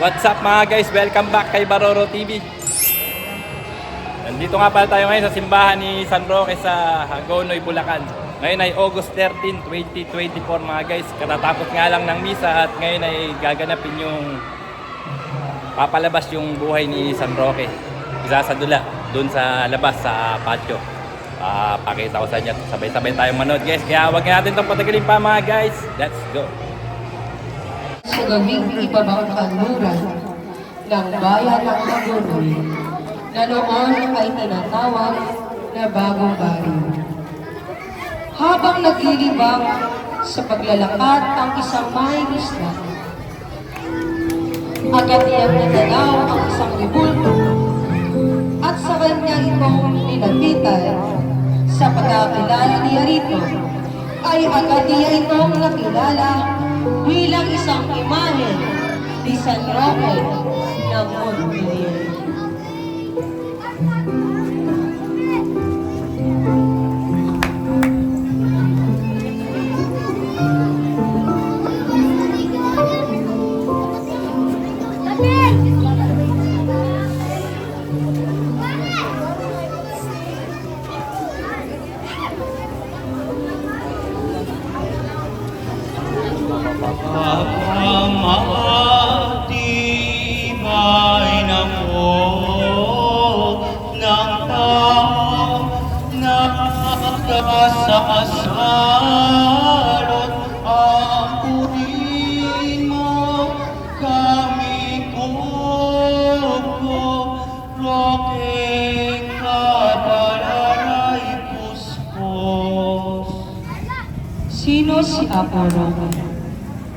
What's up mga guys? Welcome back kay Baroro TV. Nandito nga pala tayo ngayon sa simbahan ni San Roque sa Hagonoy, Bulacan. Ngayon ay August 13, 2024 mga guys. Katatapos nga lang ng misa at ngayon ay gaganapin yung papalabas yung buhay ni San Roque. Isasadula doon sa labas sa patio. Ah, pakita ko sa inyo. Sabay-sabay tayong manood guys. Kaya wag natin itong patagalin pa mga guys. Let's go. Sa gabing ibabang kanluran ng bayan ng Hagonoy na noon ay tinatawag na Bagong Baryo. Habang naglilibang sa paglalakad ang isang mahingisda, agad niyang nadalaw ang isang ribulto at sa kanya itong nilapitan sa pagkakilala niya rito ay agad niya itong nakilala bilang isang imahe ni San Roque ng Montpellier.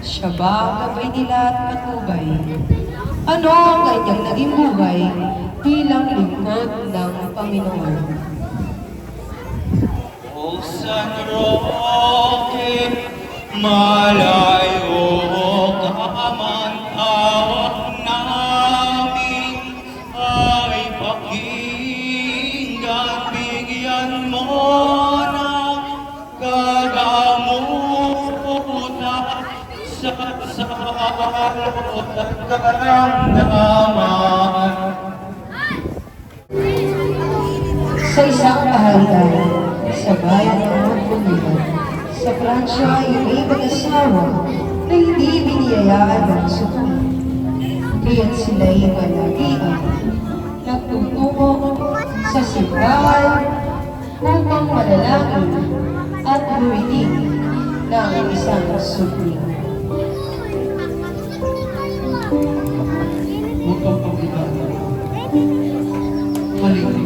Siya ba gabay nila at matubay? Ano ang kanyang naging buhay bilang lingkod ng Panginoon? O San Roque, malayo ka man Sa isang kaharian, sa bayan ng Montpellier, sa Pransya ay may mag-asawa na hindi biniyayaan ng suki. Kaya't sila'y malagian, nagtutungo sa simbahan upang manalangin at humiling ng isang suki. Amén.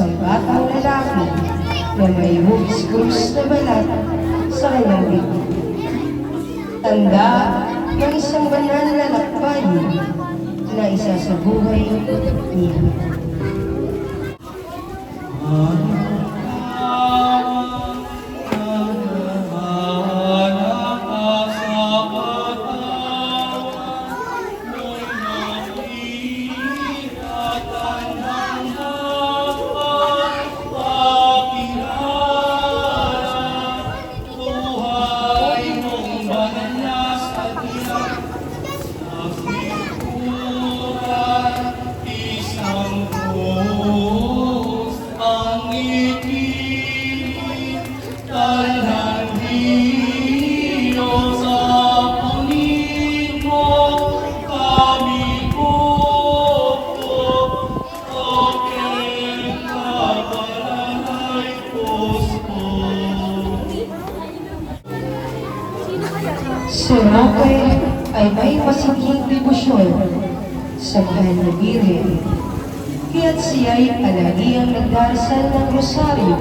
Isang batang lalaki na may hubis-hubis na balat sa kanyang bibig. Tanda ng isang banal na lakban na isa sa buhay niya. Isang nagdarasal ng rosaryo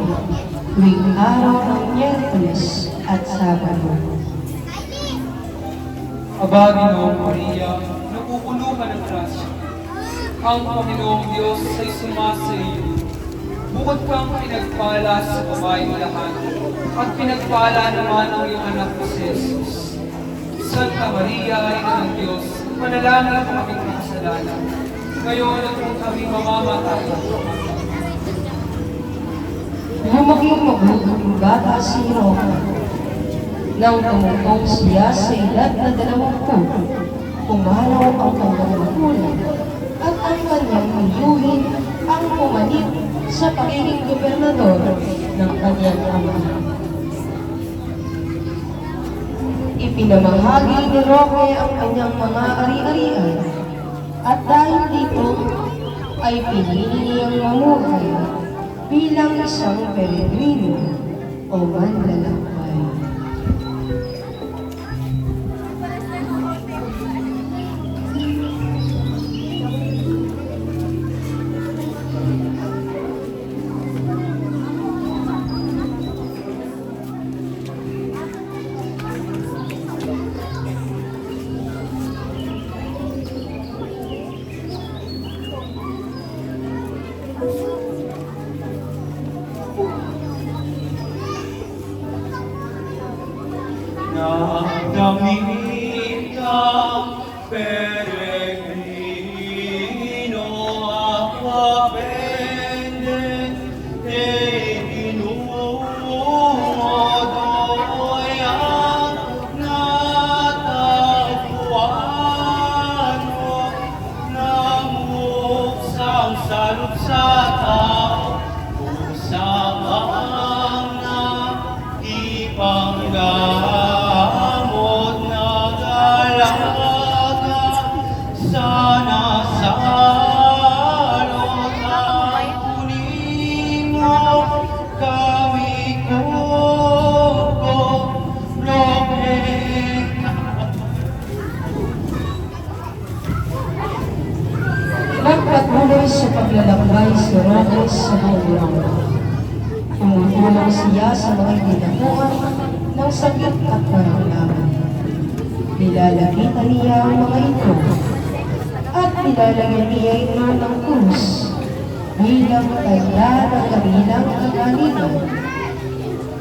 tuwing araw ng Miyerkules at Sabado. Aba, Ginoong Maria, napupuno ka ng grasya. Ang Panginoong Diyos ay sumasa iyo. Bukod kang pinagpala sa babaeng lahat, at pinagpala naman ang iyong anak na si Jesus. Santa Maria, Ina ng Diyos, manalangin ang aming kasalanan. Ngayon at kung kami mamamatay, Lumaking mabuting bata si Roque. Nang tumutong siya sa edad na dalawampu, pumalaw ang kanyang magulang at ang kanyang tiyuhin ang pumalit sa pagiging gobernador ng kanyang ama. Ipinamahagi ni Roque ang kanyang mga ari-arian at dahil dito ay pinili niyang mamuhay bilang isang peregrino o manlalakbay. Sa paglalakbay si Roque sa buong Tumutulong siya sa mga dinamuan ng sakit at karamdaman. Nilalapitan niya ang mga ito at nilalagyan niya ito ng krus bilang tanda ng kanilang kagalitan.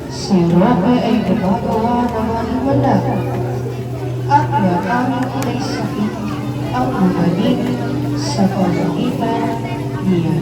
Si Roque ay gumagawa ng himala at maraming may sakit ang bumalik sa pamagitan niya.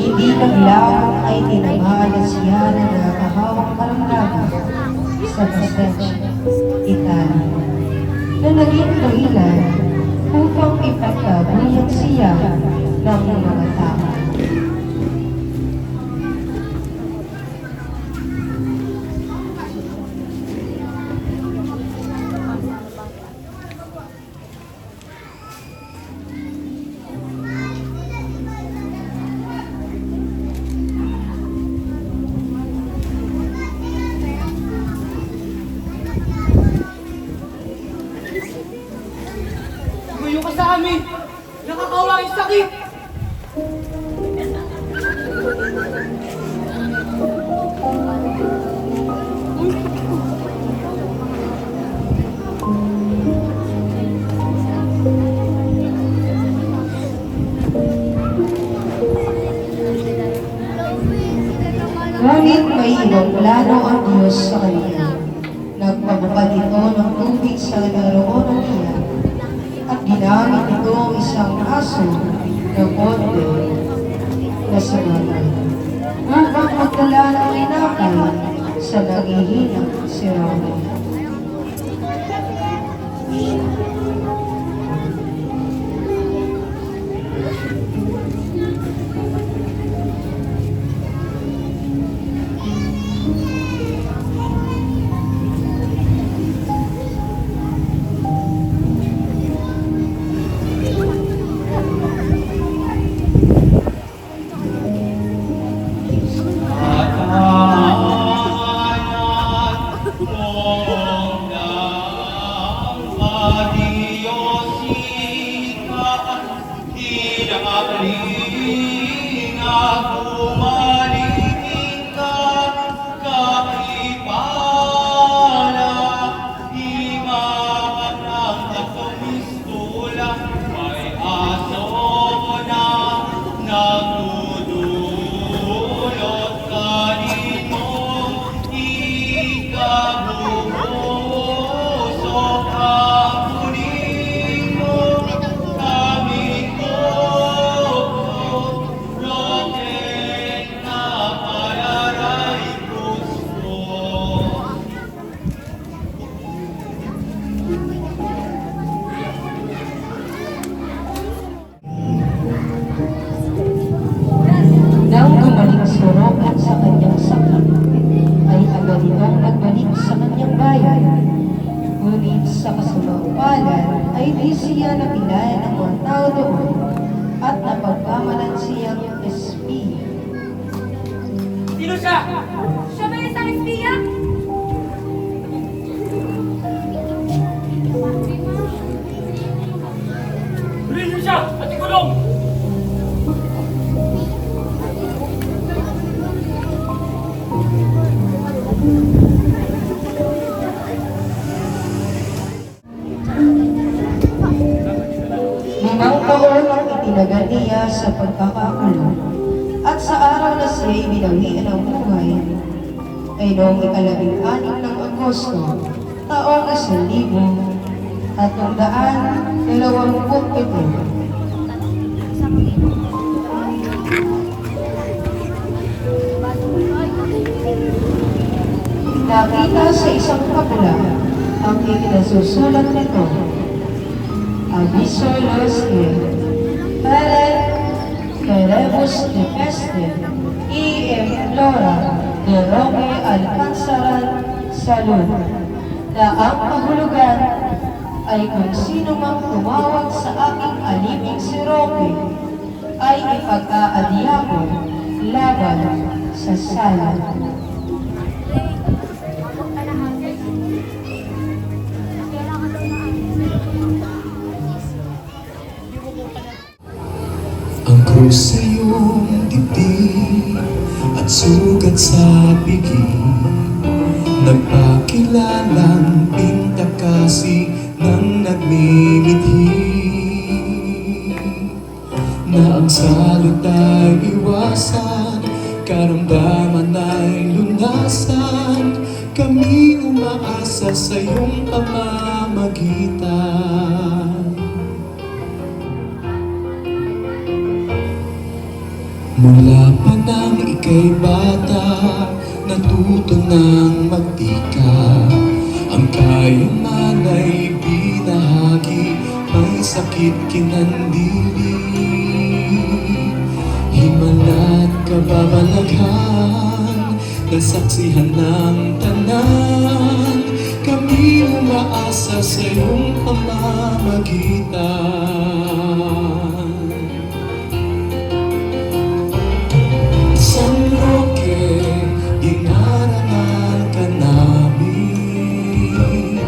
Hindi naglaon ay tinamalan siya na karamdaman sa Pasensya, Italia, na naging dahilan upang ipagkabuyan siya ng mga tao. Tumayo ka sa amin! Nakakawa ang sakit! Ngunit may ibang plano ang Diyos sa kanya. Nagpagupad ito ng tubig sa naroonan niya at ginamit ito ang isang aso na konde na sumatay upang magdala ng inakay sa nangihinang si kalina ko niyo siya at ikulong! Limang taon ang niya sa pagkakakulong at sa araw na siya'y binawian ng buhay ay noong ikalabing anim ng Agosto, taong isang libo at ang daan dalawamput pito. Nakita sa isang kapula ang ikinasusulat nito. Aviso los que para queremos de peste y implora de roque alcanzarán salud. Na ang kahulugan ay kung sino mang tumawag sa aking aliping si Roque ay ipag-aadya ko laban sa sala. Ang krus sa iyong dibdib at sugat sa bigig Nagpakilalang pintakasi ng nagmimithi Na ang salot ay iwasan, karamdaman ay lunasan. Kami umaasa sa iyong pamamagitan. Mula pa nang ika'y bata, natuto nang magtika. Ang kayaman ay binahagi, may sakit kinandili Kababalaghan, nasaksihan ng tanan. Kami umaasa sa iyong pamamagitan. San Roque, dinarangal ka namin.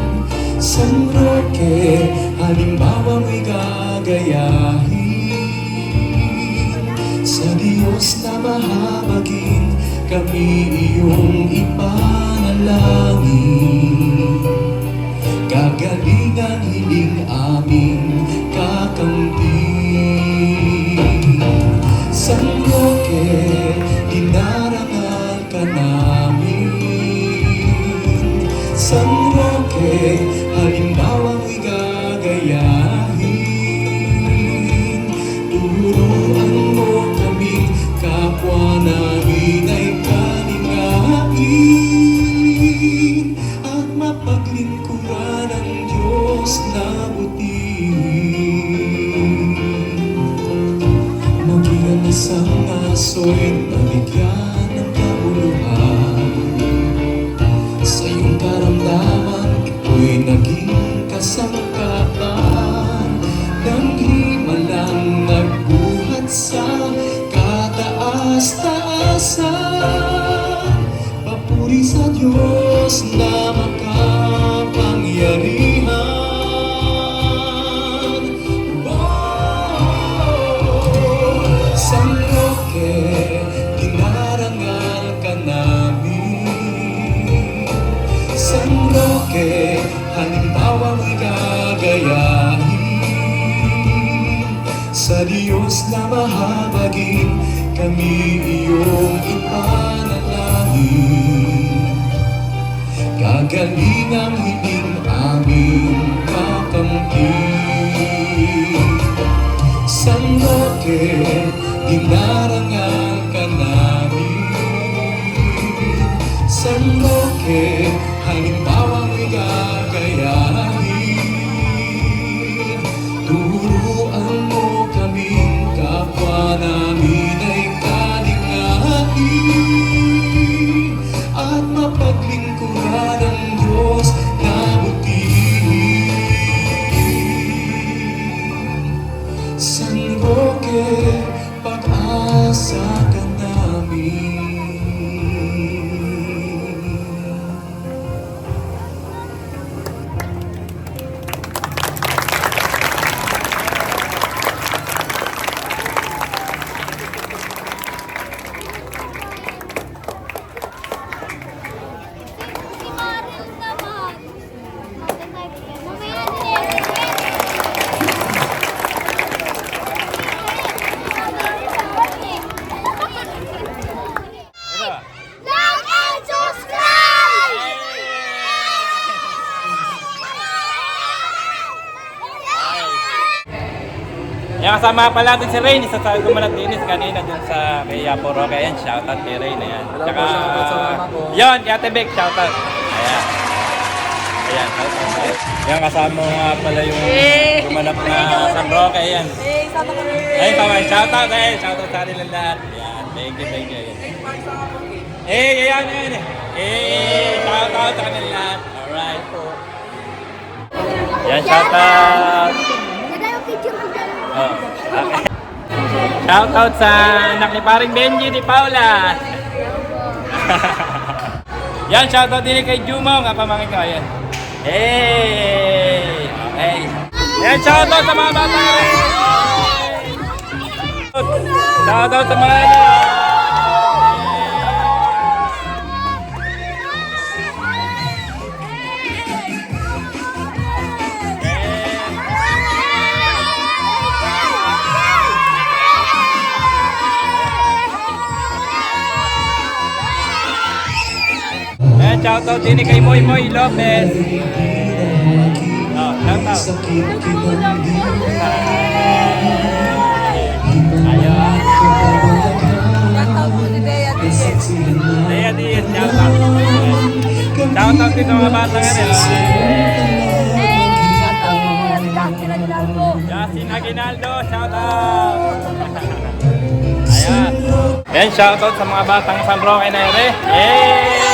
San Roque, halimbawa mo'y gagayahin Mahabagin, kami iyong ipanalangin. Gagaling ang hiling aming San Roque, halimbawa mo'y gagayahin. Sa Diyos na mahabagin, kami iyong ipanalangin Gagaling ang hiling aming kakampi. San Roque, dinarangal ka namin. San Roque, kasama pala natin si Rain, isa sa gumanap dinis kanina dun sa kay Apo Roque. Ayan, shoutout kay Rain. Ayan. Tsaka, yun, kay Ate Beck, shoutout. Ayan. Ayan, shoutout. Yan, kasama nga pala yung gumanap na San Roque. Ayan. Eh, sama ko rin. Ayun, tama. Shoutout, eh. Shoutout sa kanila lahat. Ayan, thank you, thank you. Eh, ayan, ayan. Eh, shoutout sa kanila lahat. Alright po. Yan, shoutout. Oh, okay. Shoutout sa anak ni paring Benji ni Paula. Yan, shoutout din kay Jumo, nga pamangkin ko. Ayan. Hey! Okay. Yan, shoutout sa mga bata rin. Shoutout sa mga ano. Shoutout din kay Moy Moy Lopez. Oh, shoutout. Sakit kitang di Ayun. Saksihan na Kaya din, shoutout. Shoutout sa mga bata nga rin. Justin Aguinaldo, shoutout! Ayan. Ayan, shoutout sa mga batang San Roque na ere. Yay!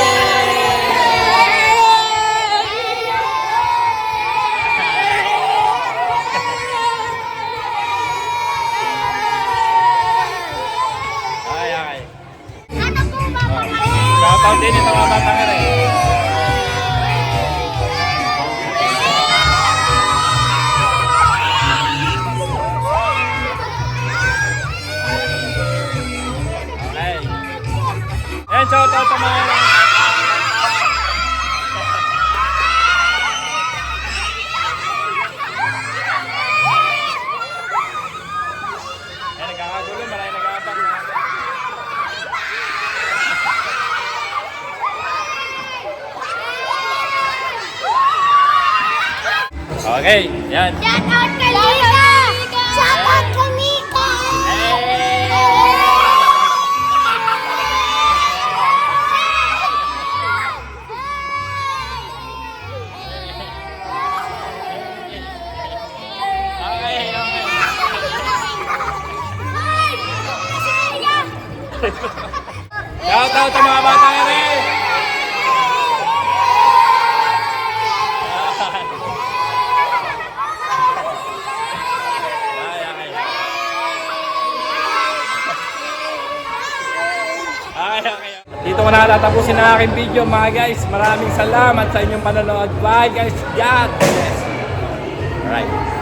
Okay, yan. Shout out kay dito ko na tatapusin ang aking video mga guys. Maraming salamat sa inyong panonood. Bye guys. God bless. Alright.